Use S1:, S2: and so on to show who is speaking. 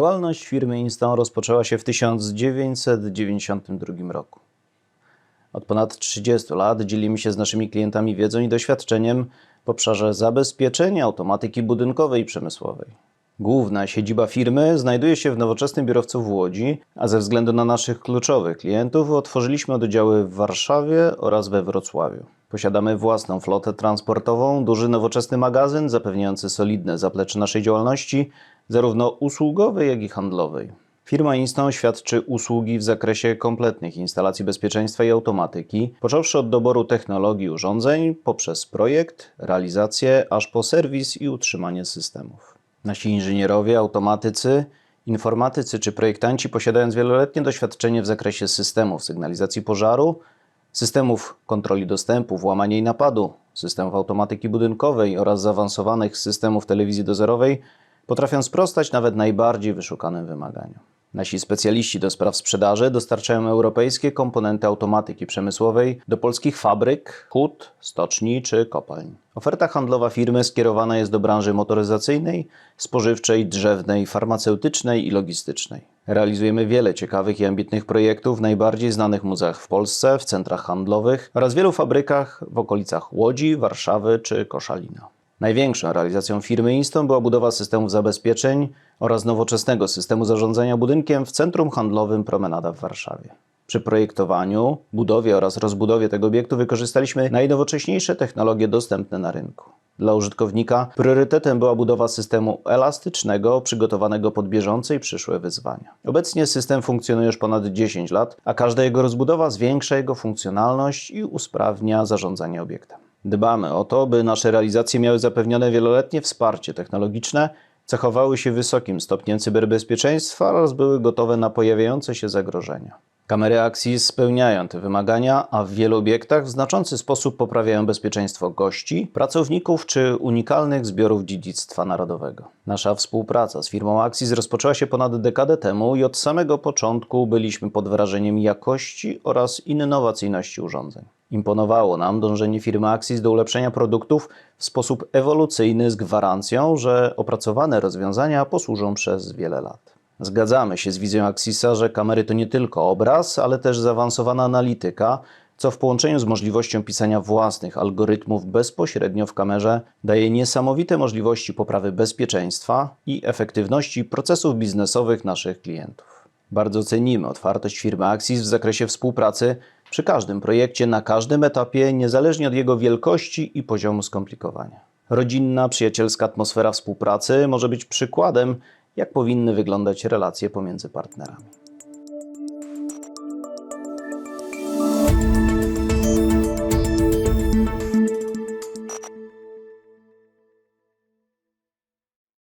S1: Działalność firmy Instant rozpoczęła się w 1992 roku. Od ponad 30 lat dzielimy się z naszymi klientami wiedzą i doświadczeniem w obszarze zabezpieczenia automatyki budynkowej i przemysłowej. Główna siedziba firmy znajduje się w nowoczesnym biurowcu w Łodzi, a ze względu na naszych kluczowych klientów otworzyliśmy oddziały w Warszawie oraz we Wrocławiu. Posiadamy własną flotę transportową, duży nowoczesny magazyn zapewniający solidne zaplecze naszej działalności, zarówno usługowej, jak i handlowej. Firma Instant świadczy usługi w zakresie kompletnych instalacji bezpieczeństwa i automatyki, począwszy od doboru technologii urządzeń, poprzez projekt, realizację, aż po serwis i utrzymanie systemów. Nasi inżynierowie, automatycy, informatycy czy projektanci posiadając wieloletnie doświadczenie w zakresie systemów sygnalizacji pożaru, systemów kontroli dostępu, włamania i napadu, systemów automatyki budynkowej oraz zaawansowanych systemów telewizji dozorowej potrafią sprostać nawet najbardziej wyszukanym wymaganiom. Nasi specjaliści do spraw sprzedaży dostarczają europejskie komponenty automatyki przemysłowej do polskich fabryk, hut, stoczni czy kopalń. Oferta handlowa firmy skierowana jest do branży motoryzacyjnej, spożywczej, drzewnej, farmaceutycznej i logistycznej. Realizujemy wiele ciekawych i ambitnych projektów w najbardziej znanych muzeach w Polsce, w centrach handlowych oraz wielu fabrykach w okolicach Łodzi, Warszawy czy Koszalina. Największą realizacją firmy Instant była budowa systemów zabezpieczeń oraz nowoczesnego systemu zarządzania budynkiem w centrum handlowym Promenada w Warszawie. Przy projektowaniu, budowie oraz rozbudowie tego obiektu wykorzystaliśmy najnowocześniejsze technologie dostępne na rynku. Dla użytkownika priorytetem była budowa systemu elastycznego, przygotowanego pod bieżące i przyszłe wyzwania. Obecnie system funkcjonuje już ponad 10 lat, a każda jego rozbudowa zwiększa jego funkcjonalność i usprawnia zarządzanie obiektem. Dbamy o to, by nasze realizacje miały zapewnione wieloletnie wsparcie technologiczne, cechowały się wysokim stopniem cyberbezpieczeństwa oraz były gotowe na pojawiające się zagrożenia. Kamery Axis spełniają te wymagania, a w wielu obiektach w znaczący sposób poprawiają bezpieczeństwo gości, pracowników czy unikalnych zbiorów dziedzictwa narodowego. Nasza współpraca z firmą Axis rozpoczęła się ponad dekadę temu i od samego początku byliśmy pod wrażeniem jakości oraz innowacyjności urządzeń. Imponowało nam dążenie firmy Axis do ulepszenia produktów w sposób ewolucyjny z gwarancją, że opracowane rozwiązania posłużą przez wiele lat. Zgadzamy się z wizją Axisa, że kamery to nie tylko obraz, ale też zaawansowana analityka, co w połączeniu z możliwością pisania własnych algorytmów bezpośrednio w kamerze daje niesamowite możliwości poprawy bezpieczeństwa i efektywności procesów biznesowych naszych klientów. Bardzo cenimy otwartość firmy Axis w zakresie współpracy przy każdym projekcie, na każdym etapie, niezależnie od jego wielkości i poziomu skomplikowania. Rodzinna, przyjacielska atmosfera współpracy może być przykładem, jak powinny wyglądać relacje pomiędzy partnerami.